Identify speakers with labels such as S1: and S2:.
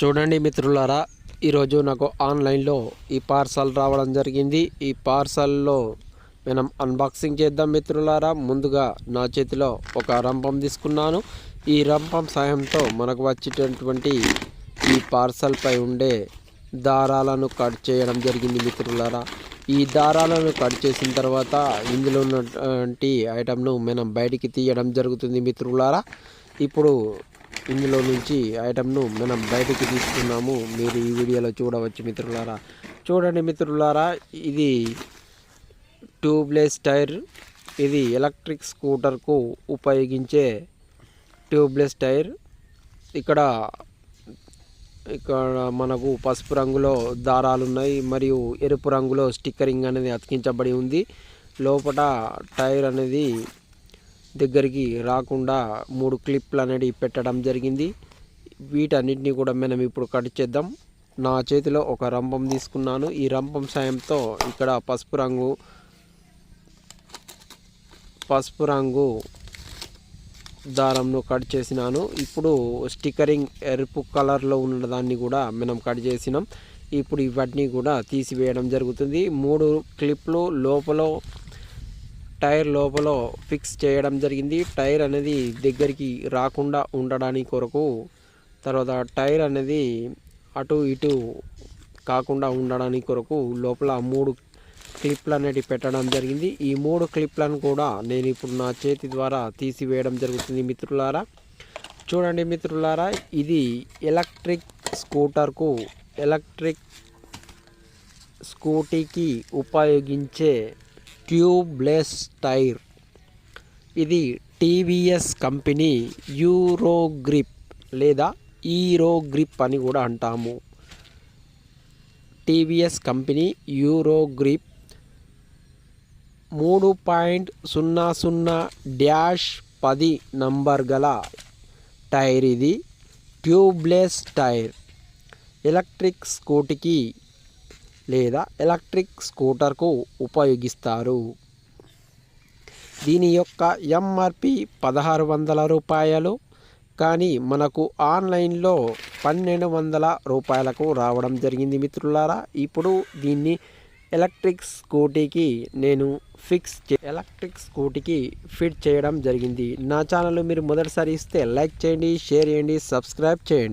S1: చూడండి మిత్రులారా ఈరోజు నాకు ఆన్లైన్లో ఈ పార్సల్ రావడం జరిగింది. ఈ పార్సల్లో మనం అన్బాక్సింగ్ చేద్దాం మిత్రులారా. ముందుగా నా చేతిలో ఒక రంపం తీసుకున్నాను. ఈ రంపం సాయంతో మనకు వచ్చేటటువంటి ఈ పార్సల్పై ఉండే దారాలను కట్ చేయడం జరిగింది మిత్రులారా. ఈ దారాలను కట్ చేసిన తర్వాత ఇందులో ఉన్నటువంటి ఐటమ్ను మనం బయటికి తీయడం జరుగుతుంది మిత్రులారా. ఇప్పుడు ఇందులో నుంచి ఐటమ్ను మనం బయటికి తీసుకున్నాము. మీరు ఈ వీడియోలో చూడవచ్చు మిత్రులారా. చూడండి మిత్రులారా ఇది ట్యూబ్లెస్ టైర్. ఇది ఎలక్ట్రిక్ స్కూటర్కు ఉపయోగించే ట్యూబ్లెస్ టైర్. ఇక్కడ ఇక్కడ మనకు పసుపు రంగులో దారాలు ఉన్నాయి మరియు ఎరుపు రంగులో స్టిక్కరింగ్ అనేది అతికించబడి ఉంది. లోపల టైర్ అనేది దగ్గరికి రాకుండా మూడు క్లిప్లు అనేవి పెట్టడం జరిగింది. వీటన్నిటిని కూడా మనం ఇప్పుడు కట్ చేద్దాం. నా చేతిలో ఒక రంపం తీసుకున్నాను. ఈ రంపం సాయంతో ఇక్కడ పసుపు రంగు పసుపు రంగు దారంను కట్ చేసినాను. ఇప్పుడు స్టిక్కరింగ్ ఎరుపు కలర్లో ఉన్న దాన్ని కూడా మనం కట్ చేసినాం. ఇప్పుడు ఇవన్నీ కూడా తీసివేయడం జరుగుతుంది. మూడు క్లిప్లు లోపల టైర్ లోపల ఫిక్స్ చేయడం జరిగింది. టైర్ అనేది దగ్గరికి రాకుండా ఉండడానికి కొరకు తర్వాత టైర్ అనేది అటు ఇటు కాకుండా ఉండడానికి కొరకు లోపల మూడు క్లిప్లు అనేవి పెట్టడం జరిగింది. ఈ మూడు క్లిప్లను కూడా నేను ఇప్పుడు నా చేతి ద్వారా తీసివేయడం జరుగుతుంది మిత్రులారా. చూడండి మిత్రులారా ఇది ఎలక్ట్రిక్ స్కూటర్కు ఎలక్ట్రిక్ స్కూటీకి ఉపయోగించే ట్యూబ్లెస్ టైర్ ఇది టీవీఎస్ కంపెనీ యూరో గ్రిప్ లేదా ఈరో గ్రిప్ అని కూడా అంటాము. టీవీఎస్ కంపెనీ యూరో గ్రిప్ మూడు పాయింట్ సున్నా సున్నా డ్యాష్ పది నంబర్ గల టైర్ ఇది. ట్యూబ్లెస్ టైర్ ఎలక్ట్రిక్ స్కూటీకి లేదా ఎలక్ట్రిక్ స్కూటర్కు ఉపయోగిస్తారు. దీని యొక్క ఎంఆర్పి పదహారు వందల రూపాయలు కానీ మనకు ఆన్లైన్లో పన్నెండు వందల రూపాయలకు రావడం జరిగింది మిత్రులారా. ఇప్పుడు దీన్ని ఎలక్ట్రిక్ స్కూటీకి నేను ఫిక్స్ ఎలక్ట్రిక్ స్కూటీకి ఫిట్ చేయడం జరిగింది. నా ఛానల్ మీరు మొదటిసారి ఇస్తే లైక్ చేయండి షేర్ చేయండి సబ్స్క్రైబ్ చేయండి.